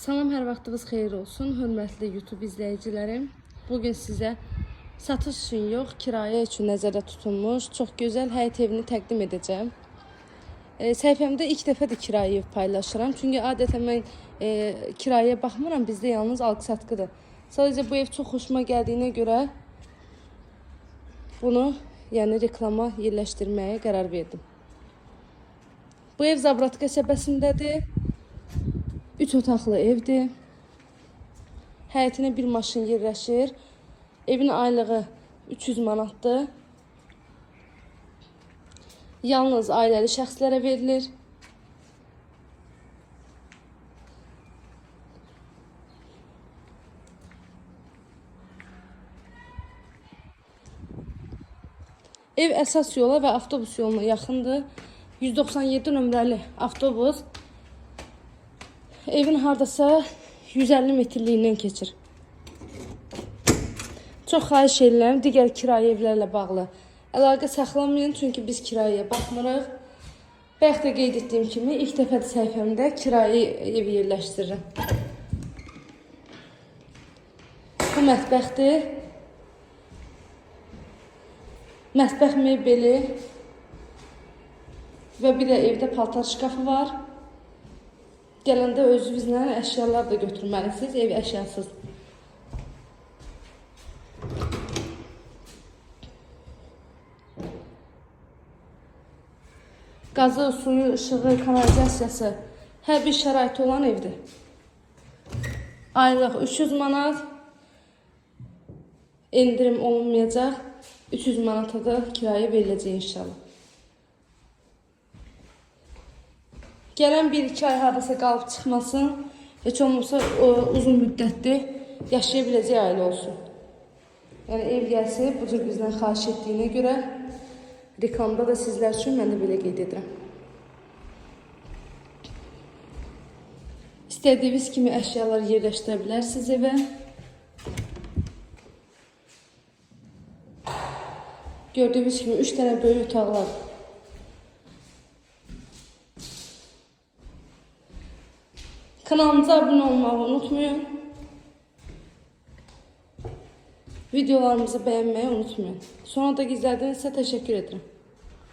Salam, hər vaxtınız xeyir olsun, hörmətli YouTube izləyicilərim. Bu gün sizə satış üçün yox, kirayə üçün nəzərdə tutulmuş çox gözəl həyət evini təqdim edəcəm. E, səhifəmdə ilk dəfədir kirayə ev paylaşıram. Çünki adətən mən e, kirayəyə baxmıram, bizdə yalnız alqı-satqıdır. Sadəcə bu ev çox xoşuma gəldiyinə görə bunu, yəni reklama yerləşdirməyə qərar verdim. Bu ev Zabrat qəsəbəsindədir. 3 otaqlı evdir. Həyətinə bir maşın yerləşir. Evin aylığı 300 manatdır. Yalnız ailəli şəxslərə verilir. Ev əsas yola və avtobus yoluna yaxındır. 197 nömrəli avtobus evin hardasa 150 metrliyindən keçir. Çox xahiş edirəm digər kirayə evlərlə bağlı əlaqə saxlamayın çünki biz kirayəyə baxmırıq. Bayaq da qeyd etdiyim kimi ilk dəfədir səhifəmdə kirayə evi yerləşdirirəm. Bu mətbəxdir. Mətbəx mebeli və bir də evdə paltar şkafı var. Gələndə özünüzlə əşyalar da götürməlisiniz, ev əşyasız. Qazı, suyu, işığı, kanalizasiyası hər bir şəraiti olan evdir. Aylıq 300 manat endirim olunmayacaq. 300 manata da kirayə veriləcək inşallah. Gələn 1-2 ay hardasa qalıb çıxmasın. Heç olmasa o, uzun müddətli yaşaya biləcək ailə olsun. Yəni ev gəlsə bu cür bizdən xahiş etdiyinə görə reklamda da sizlər üçün mən də belə qeyd edirəm. İstədiyiniz kimi əşyalar yerləşdirə bilərsiniz evə. Gördüyünüz kimi 3 dənə böyük otaqlar Kanalımıza abone olmayı unutmayın. Videolarımızı beğenmeyi unutmayın. Sonra da izlediğiniz için teşekkür ederim.